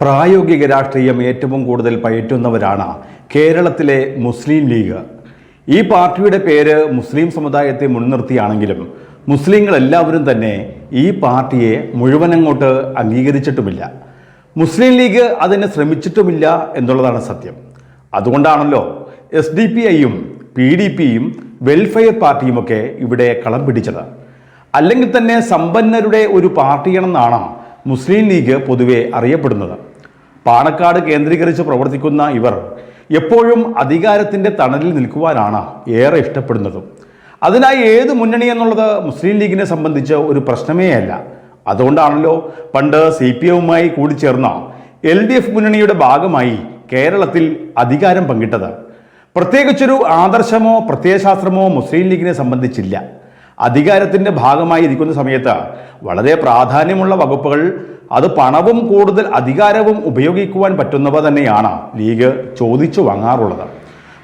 പ്രായോഗിക രാഷ്ട്രീയം ഏറ്റവും കൂടുതൽ പയറ്റുന്നവരാണ് കേരളത്തിലെ മുസ്ലിം ലീഗ്. ഈ പാർട്ടിയുടെ പേര് മുസ്ലിം സമുദായത്തെ മുൻനിർത്തിയാണെങ്കിലും മുസ്ലിങ്ങൾ എല്ലാവരും തന്നെ ഈ പാർട്ടിയെ മുഴുവനങ്ങോട്ട് അംഗീകരിച്ചിട്ടുമില്ല. മുസ്ലിം ലീഗ് അതിന് ശ്രമിച്ചിട്ടുമില്ല എന്നുള്ളതാണ് സത്യം. അതുകൊണ്ടാണല്ലോ എസ് ഡി പി ഐയും പി ഡി പിയും വെൽഫെയർ പാർട്ടിയുമൊക്കെ ഇവിടെ കളം പിടിച്ചത്. അല്ലെങ്കിൽ തന്നെ സമ്പന്നരുടെ ഒരു പാർട്ടിയാണെന്നാണ് മുസ്ലിം ലീഗ് പൊതുവെ അറിയപ്പെടുന്നത്. പാണക്കാട് കേന്ദ്രീകരിച്ച് പ്രവർത്തിക്കുന്ന ഇവർ എപ്പോഴും അധികാരത്തിന്റെ തണലിൽ നിൽക്കുവാനാണ് ഏറെ ഇഷ്ടപ്പെടുന്നതും. അതിനായി ഏത് മുന്നണി എന്നുള്ളത് മുസ്ലിം ലീഗിനെ സംബന്ധിച്ച് ഒരു പ്രശ്നമേ അല്ല. അതുകൊണ്ടാണല്ലോ പണ്ട് സി പി എമ്മുമായി കൂടിച്ചേർന്ന എൽ ഡി എഫ് മുന്നണിയുടെ ഭാഗമായി കേരളത്തിൽ അധികാരം പങ്കിട്ടത്. പ്രത്യേകിച്ചൊരു ആദർശമോ പ്രത്യയശാസ്ത്രമോ മുസ്ലിം ലീഗിനെ സംബന്ധിച്ചില്ല. അധികാരത്തിന്റെ ഭാഗമായി ഇരിക്കുന്ന സമയത്ത് വളരെ പ്രാധാന്യമുള്ള വകുപ്പുകൾ അത് പണവും കൂടുതൽ അധികാരവും ഉപയോഗിക്കുവാൻ പറ്റുന്നവ തന്നെയാണ് ലീഗ് ചോദിച്ചു വാങ്ങാറുള്ളത്.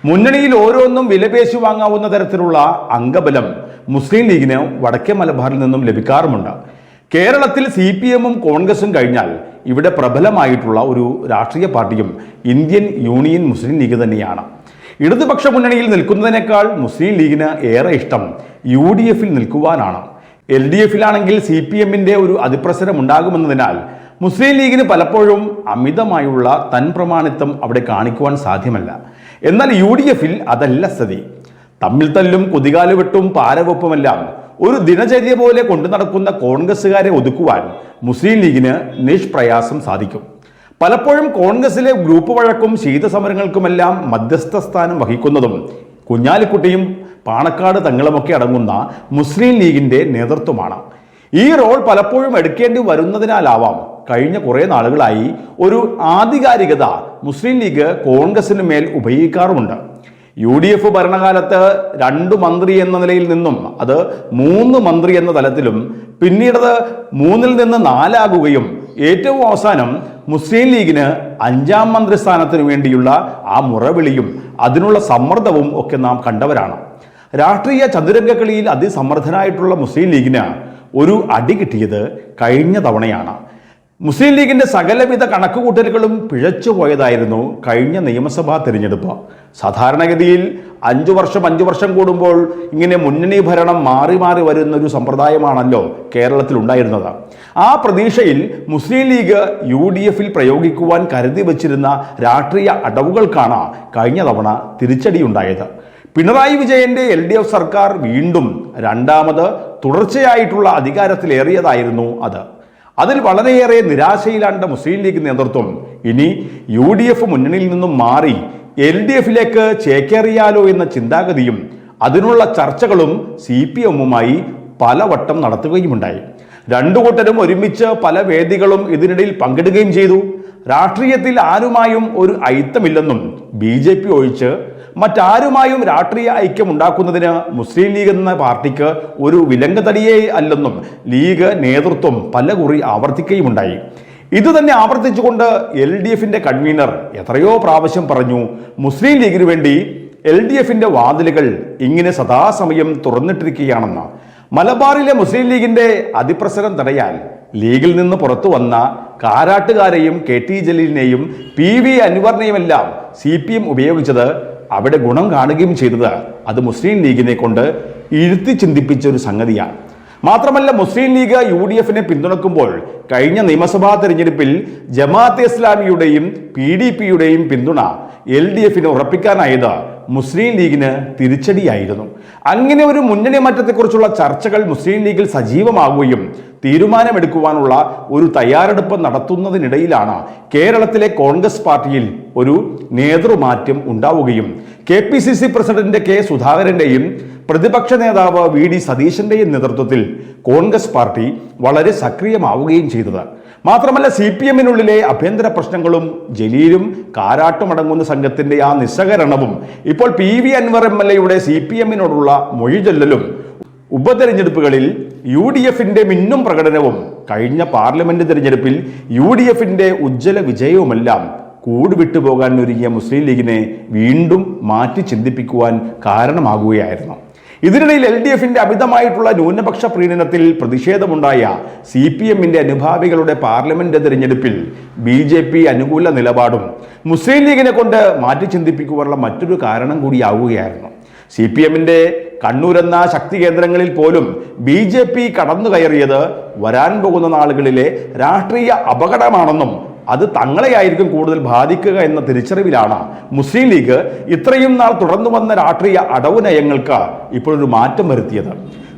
മുന്നണിയിൽ ഓരോന്നും വിലപേശി വാങ്ങാവുന്ന തരത്തിലുള്ള അംഗബലം മുസ്ലിം ലീഗിന് വടക്കേ മലബാറിൽ നിന്നും ലഭിക്കാറുമുണ്ട്. കേരളത്തിൽ സി പി എമ്മും കോൺഗ്രസും കഴിഞ്ഞാൽ ഇവിടെ പ്രബലമായിട്ടുള്ള ഒരു രാഷ്ട്രീയ പാർട്ടിയും ഇന്ത്യൻ യൂണിയൻ മുസ്ലിം ലീഗ് തന്നെയാണ്. ഇടതുപക്ഷ മുന്നണിയിൽ നിൽക്കുന്നതിനേക്കാൾ മുസ്ലിം ലീഗിന് ഏറെ ഇഷ്ടം യു ഡി എഫിൽ നിൽക്കുവാനാണ്. എൽ ഡി എഫിലാണെങ്കിൽ സി പി എമ്മിന്റെ ഒരു അതിപ്രസരം ഉണ്ടാകുമെന്നതിനാൽ മുസ്ലിം ലീഗിന് പലപ്പോഴും അമിതമായുള്ള തൻ പ്രമാണിത്വം അവിടെ കാണിക്കുവാൻ സാധ്യമല്ല. എന്നാൽ യു ഡി എഫിൽ അതല്ല സ്ഥിതി. തമ്മിൽ തല്ലും കുതികാലുവെട്ടും പാരവെപ്പുമെല്ലാം ഒരു ദിനചര്യ പോലെ കൊണ്ടു നടക്കുന്ന കോൺഗ്രസ്സുകാരെ ഒതുക്കുവാൻ മുസ്ലിം ലീഗിന് നിഷ്പ്രയാസം സാധിക്കും. പലപ്പോഴും കോൺഗ്രസിലെ ഗ്രൂപ്പ് വഴക്കും ശീതസമരങ്ങൾക്കുമെല്ലാം മധ്യസ്ഥ സ്ഥാനം വഹിക്കുന്നതും കുഞ്ഞാലിക്കുട്ടിയും പാണക്കാട് തങ്ങളുമൊക്കെ അടങ്ങുന്ന മുസ്ലിം ലീഗിന്റെ നേതൃത്വമാണ്. ഈ റോൾ പലപ്പോഴും എടുക്കേണ്ടി വരുന്നതിനാലാവാം കഴിഞ്ഞ കുറേ നാളുകളായി ഒരു ആധികാരികത മുസ്ലിം ലീഗ് കോൺഗ്രസിന് മേൽ ഉപയോഗിക്കാറുമുണ്ട്. യു ഡി എഫ് ഭരണകാലത്ത് രണ്ടു മന്ത്രി എന്ന നിലയിൽ നിന്നും അത് മൂന്ന് മന്ത്രി എന്ന തലത്തിലും പിന്നീടത് മൂന്നിൽ നിന്ന് നാലാകുകയും ഏറ്റവും അവസാനം മുസ്ലിം ലീഗിന് അഞ്ചാം മന്ത്രി മന്ത്രിസ്ഥാനത്തിന് വേണ്ടിയുള്ള ആ മുറവിളിയും അതിനുള്ള സമ്മർദ്ദവും ഒക്കെ നാം കണ്ടവരാണ്. രാഷ്ട്രീയ ചതുരംഗക്കളിയിൽ അതിസമർത്ഥനായിട്ടുള്ള മുസ്ലിം ലീഗിന് ഒരു അടി കിട്ടിയത് കഴിഞ്ഞ തവണയാണ്. മുസ്ലിം ലീഗിന്റെ സകലവിധ കണക്കുകൂട്ടലുകളും പിഴച്ചുപോയതായിരുന്നു കഴിഞ്ഞ നിയമസഭാ തിരഞ്ഞെടുപ്പ്. സാധാരണഗതിയിൽ അഞ്ചു വർഷം അഞ്ചു വർഷം കൂടുമ്പോൾ ഇങ്ങനെ മുന്നണി ഭരണം മാറി മാറി വരുന്ന ഒരു സമ്പ്രദായമാണല്ലോ കേരളത്തിൽ ഉണ്ടായിരുന്നത്. ആ പ്രതീക്ഷയിൽ മുസ്ലിം ലീഗ് യു ഡി എഫിൽ പ്രയോഗിക്കുവാൻ കരുതി വച്ചിരുന്ന രാഷ്ട്രീയ അടവുകൾക്കാണ് കഴിഞ്ഞ തവണ തിരിച്ചടിയുണ്ടായത്. പിണറായി വിജയന്റെ എൽ ഡി എഫ് സർക്കാർ വീണ്ടും രണ്ടാമത് തുടർച്ചയായിട്ടുള്ള അധികാരത്തിലേറിയതായിരുന്നു അത്. അതിൽ വളരെയേറെ നിരാശയിലാണ്ട മുസ്ലിം ലീഗ് നേതൃത്വം ഇനി യു ഡി എഫ് മുന്നണിയിൽ നിന്നും മാറി എൽ ഡി എഫിലേക്ക് ചേക്കേറിയാലോ എന്ന ചിന്താഗതിയും അതിനുള്ള ചർച്ചകളും സി പി എമ്മുമായി പലവട്ടം നടത്തുകയുമുണ്ടായി. രണ്ടു കൂട്ടരും ഒരുമിച്ച് പല വേദികളും ഇതിനിടയിൽ പങ്കിടുകയും ചെയ്തു. രാഷ്ട്രീയത്തിൽ ആരുമായും ഒരു ഐത്തമില്ലെന്നും ബി ജെ പി ഒഴിച്ച് മറ്റാരുമായും രാഷ്ട്രീയ ഐക്യം ഉണ്ടാക്കുന്നതിന് മുസ്ലിം ലീഗ് എന്ന പാർട്ടിക്ക് ഒരു വിലങ്കതടിയേ അല്ലെന്നും ലീഗ് നേതൃത്വം പല പലകുറി ആവർത്തിക്കുകയുമുണ്ടായി. ഇത് തന്നെ ആവർത്തിച്ചുകൊണ്ട് എൽ ഡി എഫിന്റെ കൺവീനർ എത്രയോ പ്രാവശ്യം പറഞ്ഞു മുസ്ലിം ലീഗിന് വേണ്ടി എൽ ഡി എഫിന്റെ വാതിലുകൾ ഇങ്ങനെ സദാസമയം തുറന്നിട്ടിരിക്കുകയാണെന്ന്. മലബാറിലെ മുസ്ലിം ലീഗിന്റെ അതിപ്രസരം തടയാൻ ലീഗിൽ നിന്ന് പുറത്തു വന്ന കാരാട്ടുകാരെയും കെ ടി ജലീലിനെയും പി വി അൻവറിനെയുമെല്ലാം സി പി എം ഉപയോഗിച്ചത് അവിടെ ഗുണം കാണുകയും ചെയ്തത് അത് മുസ്ലിം ലീഗിനെ കൊണ്ട് ഇരുത്തി ചിന്തിപ്പിച്ച ഒരു സംഗതിയാണ്. മാത്രമല്ല മുസ്ലിം ലീഗ് യു ഡി എഫിനെ പിന്തുണക്കുമ്പോൾ കഴിഞ്ഞ നിയമസഭാ തെരഞ്ഞെടുപ്പിൽ ജമാഅത്തെ ഇസ്ലാമിയുടെയും പി ഡി പിയുടെയും പിന്തുണ എൽ ഡി എഫിന് ഉറപ്പിക്കാനായത് മുസ്ലിം ലീഗിന് തിരിച്ചടിയായിരുന്നു. അങ്ങനെ ഒരു മുന്നണി മാറ്റത്തെക്കുറിച്ചുള്ള ചർച്ചകൾ മുസ്ലിം ലീഗിൽ സജീവമാകുകയും തീരുമാനമെടുക്കുവാനുള്ള ഒരു തയ്യാറെടുപ്പ് നടത്തുന്നതിനിടയിലാണ് കേരളത്തിലെ കോൺഗ്രസ് പാർട്ടിയിൽ ഒരു നേതൃമാറ്റം ഉണ്ടാവുകയും K P C C president K സുധാകരന്റെയും പ്രതിപക്ഷ നേതാവ് വി ഡി സതീശന്റെയും നേതൃത്വത്തിൽ കോൺഗ്രസ് പാർട്ടി വളരെ സക്രിയമാവുകയും ചെയ്തത്. മാത്രമല്ല സി പി എമ്മിനുള്ളിലെ ആഭ്യന്തര പ്രശ്നങ്ങളും ജലീലും കാരാട്ടുമടങ്ങുന്ന സംഘത്തിന്റെ ആ നിസ്സഹകരണവും ഇപ്പോൾ P V Anvar M L എയുടെ സി പി എമ്മിനോടുള്ള മൊഴിചൊല്ലലും ഉപതെരഞ്ഞെടുപ്പുകളിൽ യു ഡി എഫിന്റെ മിന്നും പ്രകടനവും കഴിഞ്ഞ പാർലമെന്റ് തെരഞ്ഞെടുപ്പിൽ യു ഡി എഫിന്റെ ഉജ്ജ്വല വിജയവുമെല്ലാം കൂട് വിട്ടുപോകാൻ ഒരുങ്ങിയ മുസ്ലിം ലീഗിനെ വീണ്ടും മാറ്റി ചിന്തിപ്പിക്കുവാൻ കാരണമാകുകയായിരുന്നു. ഇതിനിടയിൽ എൽ ഡി എഫിന്റെ അമിതമായിട്ടുള്ള ന്യൂനപക്ഷ പ്രീണനത്തിൽ പ്രതിഷേധമുണ്ടായ സി പി എമ്മിന്റെ അനുഭാവികളുടെ പാർലമെന്റ് തെരഞ്ഞെടുപ്പിൽ ബി ജെ പി അനുകൂല നിലപാടും മുസ്ലിം ലീഗിനെ കൊണ്ട് മാറ്റി ചിന്തിപ്പിക്കുവാനുള്ള മറ്റൊരു കാരണം കൂടിയാവുകയായിരുന്നു. സി പി എമ്മിന്റെ കണ്ണൂരെന്ന ശക്തി കേന്ദ്രങ്ങളിൽ പോലും ബി ജെ പി കടന്നു കയറിയത് വരാൻ പോകുന്ന നാളുകളിലെ രാഷ്ട്രീയ അപകടമാണെന്നും അത് തങ്ങളെയായിരിക്കും കൂടുതൽ ബാധിക്കുക എന്ന തിരിച്ചറിവിലാണ്. മുസ്ലിം ലീഗ് ഇത്രയും നാൾ തുടർന്നു വന്ന രാഷ്ട്രീയ അടവ് നയങ്ങൾക്ക് ഇപ്പോഴൊരു മാറ്റം വരുത്തിയത്.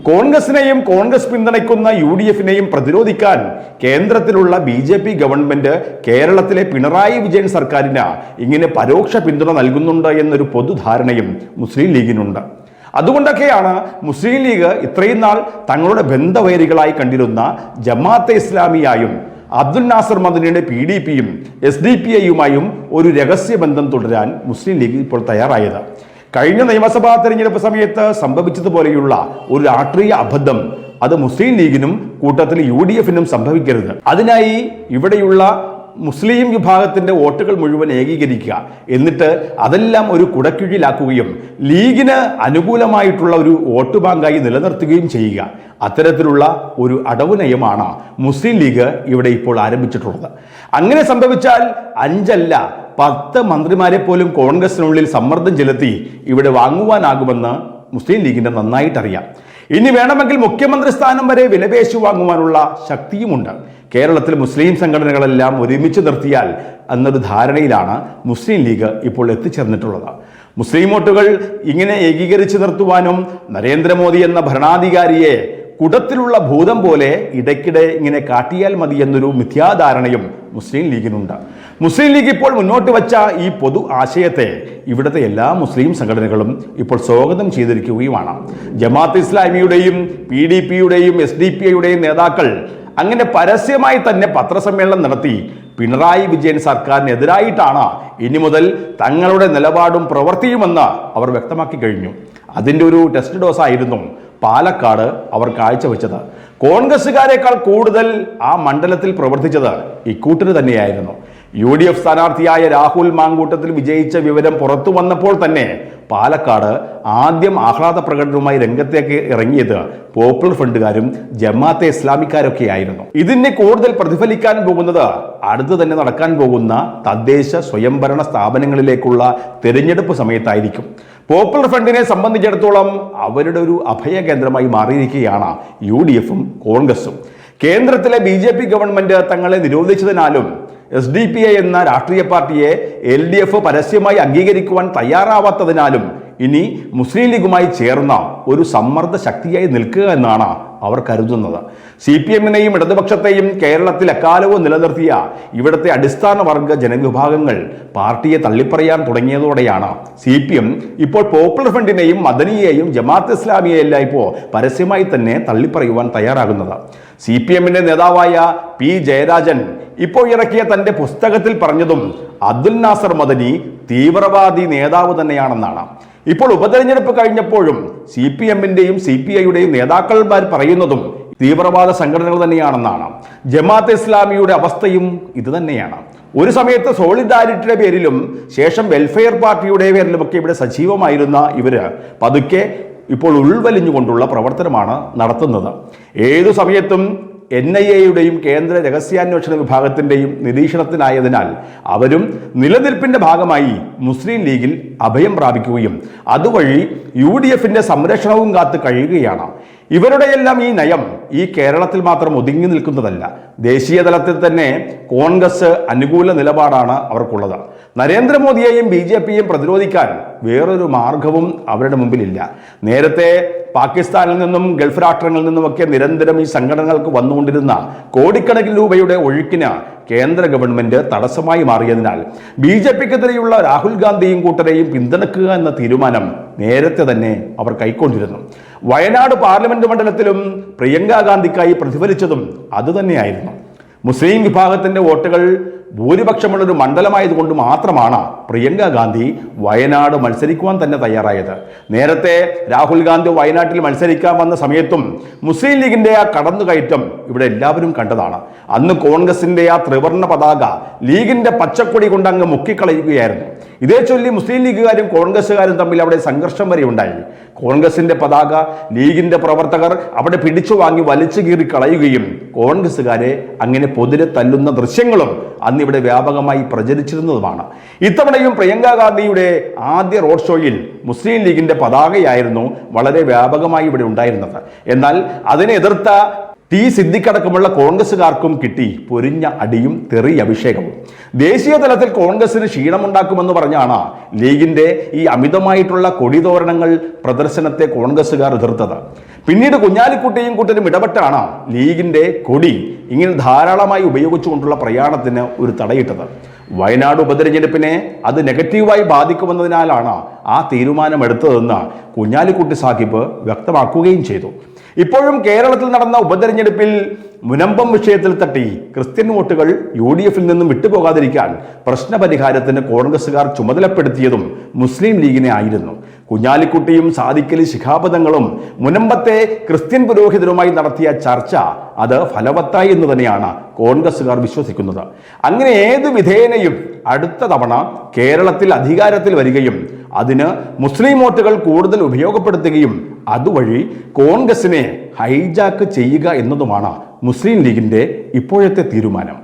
കോൺഗ്രസിനെയും കോൺഗ്രസ് പിന്തുണയ്ക്കുന്ന യു ഡി എഫിനെയും പ്രതിരോധിക്കാൻ കേന്ദ്രത്തിലുള്ള ബി ജെ പി ഗവൺമെന്റ് കേരളത്തിലെ പിണറായി വിജയൻ സർക്കാരിന് ഇങ്ങനെ പരോക്ഷ പിന്തുണ നൽകുന്നുണ്ട് എന്നൊരു പൊതുധാരണയും മുസ്ലിം ലീഗിനുണ്ട്. അതുകൊണ്ടൊക്കെയാണ് മുസ്ലിം ലീഗ് ഇത്രയും നാൾ തങ്ങളുടെ ബന്ധവൈരികളായി കണ്ടിരുന്ന ജമാഅത്തെ ഇസ്ലാമിയായും അബ്ദുൽ നാസർ മദനിയുടെ പി ഡി പിയും എസ് ഡി പി ഐയുമായും ഒരു രഹസ്യബന്ധം തുടരാൻ മുസ്ലിം ലീഗ് ഇപ്പോൾ തയ്യാറായത്. കഴിഞ്ഞ നിയമസഭാ തെരഞ്ഞെടുപ്പ് സമയത്ത് സംഭവിച്ചതുപോലെയുള്ള ഒരു രാഷ്ട്രീയ അബദ്ധം അത് മുസ്ലിം ലീഗിനും കൂട്ടത്തിൽ യു ഡി എഫിനും സംഭവിക്കരുത്. അതിനായി ഇവിടെയുള്ള മുസ്ലിം വിഭാഗത്തിന്റെ വോട്ടുകൾ മുഴുവൻ ഏകീകരിക്കുക. എന്നിട്ട് അതെല്ലാം ഒരു കുടക്കീഴിലാക്കുകയും ലീഗിന് അനുകൂലമായിട്ടുള്ള ഒരു വോട്ട് ബാങ്കായി നിലനിർത്തുകയും ചെയ്യുക. അത്തരത്തിലുള്ള ഒരു അടവ് നയമാണ് മുസ്ലിം ലീഗ് ഇവിടെ ഇപ്പോൾ ആരംഭിച്ചിട്ടുള്ളത്. അങ്ങനെ സംഭവിച്ചാൽ അഞ്ചല്ല പത്ത് മന്ത്രിമാരെ പോലും കോൺഗ്രസിനുള്ളിൽ സമ്മർദ്ദം ചെലുത്തി ഇവിടെ വാങ്ങുവാനാകുമെന്ന് മുസ്ലിം ലീഗിന്റെ നന്നായിട്ടറിയാം. ഇനി വേണമെങ്കിൽ മുഖ്യമന്ത്രി സ്ഥാനം വരെ വിലപേശു വാങ്ങുവാനുള്ള ശക്തിയുമുണ്ട്. കേരളത്തിൽ മുസ്ലിം സംഘടനകളെല്ലാം ഒരുമിച്ച് നിർത്തിയാൽ എന്നൊരു ധാരണയിലാണ് മുസ്ലിം ലീഗ് ഇപ്പോൾ എത്തിച്ചേർന്നിട്ടുള്ളത്. മുസ്ലിം വോട്ടുകൾ ഇങ്ങനെ ഏകീകരിച്ച് നിർത്തുവാനും നരേന്ദ്രമോദി എന്ന ഭരണാധികാരിയെ കുടത്തിലുള്ള ഭൂതം പോലെ ഇടയ്ക്കിടെ ഇങ്ങനെ കാട്ടിയാൽ മതി എന്നൊരു മിഥ്യാധാരണയും മുസ്ലിം ലീഗിനുണ്ട്. മുസ്ലിം ലീഗ് ഇപ്പോൾ മുന്നോട്ട് വച്ച ഈ പൊതു ആശയത്തെ ഇവിടുത്തെ എല്ലാ മുസ്ലിം സംഘടനകളും ഇപ്പോൾ സ്വാഗതം ചെയ്തിരിക്കുകയുമാണ്. ജമാഅത്ത് ഇസ്ലാമിയുടെയും പി ഡി പിയുടെയും എസ് ഡി പി ഐയുടെയും നേതാക്കൾ അങ്ങനെ പരസ്യമായി തന്നെ പത്രസമ്മേളനം നടത്തി പിണറായി വിജയൻ സർക്കാരിനെതിരായിട്ടാണ് ഇനി മുതൽ തങ്ങളുടെ നിലപാടും പ്രവൃത്തിയുമെന്ന് അവർ വ്യക്തമാക്കി കഴിഞ്ഞു. അതിന്റെ ഒരു ടെസ്റ്റ് ഡോസ് ആയിരുന്നു പാലക്കാട് അവർ കാഴ്ചവെച്ചത്. കോൺഗ്രസ്സുകാരെക്കാൾ കൂടുതൽ ആ മണ്ഡലത്തിൽ പ്രവർത്തിച്ചത് ഇക്കൂട്ടർ തന്നെയായിരുന്നു. യു ഡി എഫ് സ്ഥാനാർത്ഥിയായ രാഹുൽ മാങ്കൂട്ടത്തിൽ വിജയിച്ച വിവരം പുറത്തു വന്നപ്പോൾ തന്നെ പാലക്കാട് ആദ്യം ആഹ്ലാദ പ്രകടനവുമായി രംഗത്തേക്ക് ഇറങ്ങിയത് പോപ്പുലർ ഫ്രണ്ടുകാരും ജമാഅത്തെ ഇസ്ലാമിക്കാരൊക്കെ ആയിരുന്നു. ഇതിനെ കൂടുതൽ പ്രതിഫലിക്കാൻ പോകുന്നത് അടുത്ത് തന്നെ നടക്കാൻ പോകുന്ന തദ്ദേശ സ്വയംഭരണ സ്ഥാപനങ്ങളിലേക്കുള്ള തിരഞ്ഞെടുപ്പ് സമയത്തായിരിക്കും. പോപ്പുലർ ഫ്രണ്ടിനെ സംബന്ധിച്ചിടത്തോളം അവരുടെ ഒരു അഭയ കേന്ദ്രമായി മാറിയിരിക്കുകയാണ് യു ഡി എഫും കോൺഗ്രസും. കേന്ദ്രത്തിലെ ബി ജെ പി ഗവൺമെന്റ് തങ്ങളെ നിരോധിച്ചതിനാലും എസ് ഡി പി ഐ എന്ന രാഷ്ട്രീയ പാർട്ടിയെ എൽ ഡി എഫ് പരസ്യമായി അംഗീകരിക്കുവാൻ തയ്യാറാവാത്തതിനാലും ഇനി മുസ്ലിം ലീഗുമായി ചേർന്ന ഒരു സമ്മർദ്ദ ശക്തിയായി നിൽക്കുക എന്നാണ് അവർ കരുതുന്നത്. സി പി എമ്മിനെയും ഇടതുപക്ഷത്തെയും കേരളത്തിൽ എക്കാലവും നിലനിർത്തിയ ഇവിടുത്തെ അടിസ്ഥാന വർഗ ജനവിഭാഗങ്ങൾ പാർട്ടിയെ തള്ളിപ്പറയാൻ തുടങ്ങിയതോടെയാണ് സി പി എം ഇപ്പോൾ പോപ്പുലർ ഫ്രണ്ടിനെയും മദനിയെയും ജമാഅത്ത് ഇസ്ലാമിയെല്ലാം ഇപ്പോൾ പരസ്യമായി തന്നെ തള്ളിപ്പറയുവാൻ തയ്യാറാകുന്നത്. സി പി എമ്മിന്റെ നേതാവായ പി ജയരാജൻ ഇപ്പോൾ ഇറക്കിയ തന്റെ പുസ്തകത്തിൽ പറഞ്ഞതും അബ്ദുൽ നാസർ മദനി തീവ്രവാദി നേതാവ് തന്നെയാണെന്നാണ്. ഇപ്പോൾ ഉപതെരഞ്ഞെടുപ്പ് കഴിഞ്ഞപ്പോഴും സി പി എമ്മിന്റെയും സി പി ഐയുടെയും നേതാക്കന്മാർ പറയുന്നതും തീവ്രവാദ സംഘടനകൾ തന്നെയാണെന്നാണ്. ജമാഅത്ത് ഇസ്ലാമിയുടെ അവസ്ഥയും ഇത് തന്നെയാണ്. ഒരു സമയത്ത് സോളിഡാരിറ്റിയുടെ പേരിലും ശേഷം വെൽഫെയർ പാർട്ടിയുടെ പേരിലുമൊക്കെ ഇവിടെ സജീവമായിരുന്ന ഇവർ പതുക്കെ ഇപ്പോൾ ഉൾവലിഞ്ഞുകൊണ്ടുള്ള പ്രവർത്തനമാണ് നടത്തുന്നത്. ഏതു സമയത്തും എൻ ഐ എയുടെയും കേന്ദ്ര രഹസ്യാന്വേഷണ വിഭാഗത്തിന്റെയും നിരീക്ഷണത്തിനായതിനാൽ അവരും നിലനിൽപ്പിന്റെ ഭാഗമായി മുസ്ലിം ലീഗിൽ അഭയം പ്രാപിക്കുകയും അതുവഴി യു ഡി എഫിന്റെ സംരക്ഷണവും കാത്ത് കഴിയുകയാണ്. ഇവരുടെയെല്ലാം ഈ നയം ഈ കേരളത്തിൽ മാത്രം ഒതുങ്ങി നിൽക്കുന്നതല്ല. ദേശീയ തലത്തിൽ തന്നെ കോൺഗ്രസ് അനുകൂല നിലപാടാണ് അവർക്കുള്ളത്. നരേന്ദ്രമോദിയെയും ബി ജെ പിയെയും പ്രതിരോധിക്കാൻ വേറൊരു മാർഗവും അവരുടെ മുമ്പിലില്ല. നേരത്തെ പാകിസ്ഥാനിൽ നിന്നും ഗൾഫ് രാഷ്ട്രങ്ങളിൽ നിന്നുമൊക്കെ നിരന്തരം ഈ സംഘടനകൾക്ക് വന്നുകൊണ്ടിരുന്ന കോടിക്കണക്കിന് രൂപയുടെ ഒഴുക്കിന് കേന്ദ്ര ഗവൺമെന്റ് തടസ്സമായി മാറിയതിനാൽ ബി ജെ പിക്കെതിരെയുള്ള രാഹുൽ ഗാന്ധിയും കൂട്ടരെയും പിന്തുണക്കുക എന്ന തീരുമാനം നേരത്തെ തന്നെ അവർ കൈക്കൊണ്ടിരുന്നു. വയനാട് പാർലമെന്റ് മണ്ഡലത്തിലും പ്രിയങ്കാ ഗാന്ധിക്കായി പ്രതിഫലിച്ചതും അതുതന്നെയായിരുന്നു മുസ്ലിം വിഭാഗത്തിന്റെ വോട്ടുകൾ ഭൂരിപക്ഷമുള്ളൊരു മണ്ഡലമായതുകൊണ്ട് മാത്രമാണ് പ്രിയങ്ക ഗാന്ധി വയനാട് മത്സരിക്കുവാൻ തന്നെ തയ്യാറായത്. നേരത്തെ രാഹുൽ ഗാന്ധി വയനാട്ടിൽ മത്സരിക്കാൻ വന്ന സമയത്തും മുസ്ലിം ലീഗിന്റെ ആ കടന്നുകയറ്റം ഇവിടെ എല്ലാവരും കണ്ടതാണ്. അന്ന് കോൺഗ്രസിന്റെ ആ ത്രിവർണ പതാക ലീഗിന്റെ പച്ചക്കൊടി കൊണ്ട് അങ്ങ് മുക്കിക്കളയുകയായിരുന്നു. ഇതേ ചൊല്ലി മുസ്ലിം ലീഗുകാരും കോൺഗ്രസ്സുകാരും തമ്മിൽ അവിടെ സംഘർഷം വരെ ഉണ്ടായി. കോൺഗ്രസിന്റെ പതാക ലീഗിന്റെ പ്രവർത്തകർ അവിടെ പിടിച്ചു വാങ്ങി വലിച്ചു കീറി കളയുകയും കോൺഗ്രസ്സുകാരെ അങ്ങനെ പൊതിരെ തല്ലുന്ന ദൃശ്യങ്ങളും അന്ന് ഇവിടെ വ്യാപകമായി പ്രചരിച്ചിരുന്നതുമാണ്. ഇത്തവണയും പ്രിയങ്ക ഗാന്ധിയുടെ ആദ്യ റോഡ് ഷോയിൽ മുസ്ലിം ലീഗിന്റെ പതാകയായിരുന്നു വളരെ വ്യാപകമായി ഇവിടെ ഉണ്ടായിരുന്നത്. എന്നാൽ അതിനെ എതിർത്ത ടി സിദ്ദിഖടക്കമുള്ള കോൺഗ്രസുകാർക്കും കിട്ടി പൊരിഞ്ഞ അടിയും തെറി അഭിഷേകവും. ദേശീയ തലത്തിൽ കോൺഗ്രസിന് ക്ഷീണമുണ്ടാക്കുമെന്ന് പറഞ്ഞാണ് ലീഗിന്റെ ഈ അമിതമായിട്ടുള്ള കൊടിതോരണങ്ങൾ പ്രദർശനത്തെ കോൺഗ്രസുകാർ എതിർത്തത്. പിന്നീട് കുഞ്ഞാലിക്കുട്ടിയും കൂട്ടരും ഇടപെട്ടാണ് ലീഗിന്റെ കൊടി ഇങ്ങനെ ധാരാളമായി ഉപയോഗിച്ചുകൊണ്ടുള്ള പ്രയാണത്തിന് ഒരു തടയിട്ടത്. വയനാട് ഉപതെരഞ്ഞെടുപ്പിനെ അത് നെഗറ്റീവായി ബാധിക്കുമെന്നതിനാലാണ് ആ തീരുമാനമെടുത്തതെന്ന് കുഞ്ഞാലിക്കുട്ടി സാഹിബ് വ്യക്തമാക്കുകയും ചെയ്തു. ഇപ്പോഴും കേരളത്തിൽ നടന്ന ഉപതെരഞ്ഞെടുപ്പിൽ മുനമ്പം വിഷയത്തിൽ തട്ടി ക്രിസ്ത്യൻ വോട്ടുകൾ യു ഡി എഫിൽ നിന്നും വിട്ടുപോകാതിരിക്കാൻ പ്രശ്നപരിഹാരത്തിന് കോൺഗ്രസുകാർ ചുമതലപ്പെടുത്തിയതും മുസ്ലിം ലീഗിനെ ആയിരുന്നു. കുഞ്ഞാലിക്കുട്ടിയും സാദിക്കലി ശിഖാപദങ്ങളും മുനമ്പത്തെ ക്രിസ്ത്യൻ പുരോഹിതരുമായി നടത്തിയ ചർച്ച അത് ഫലവത്തായി എന്ന് തന്നെയാണ് കോൺഗ്രസുകാർ വിശ്വസിക്കുന്നത്. അങ്ങനെ ഏത് വിധേയനയും അടുത്ത തവണ കേരളത്തിൽ അധികാരത്തിൽ വരികയും അതിന് മുസ്ലിം വോട്ടുകൾ കൂടുതൽ ഉപയോഗപ്പെടുത്തുകയും അതുവഴി കോൺഗ്രസിനെ ഹൈജാക്ക് ചെയ്യുക എന്നതുമാണ് മുസ്ലിം ലീഗിന്റെ ഇപ്പോഴത്തെ തീരുമാനം.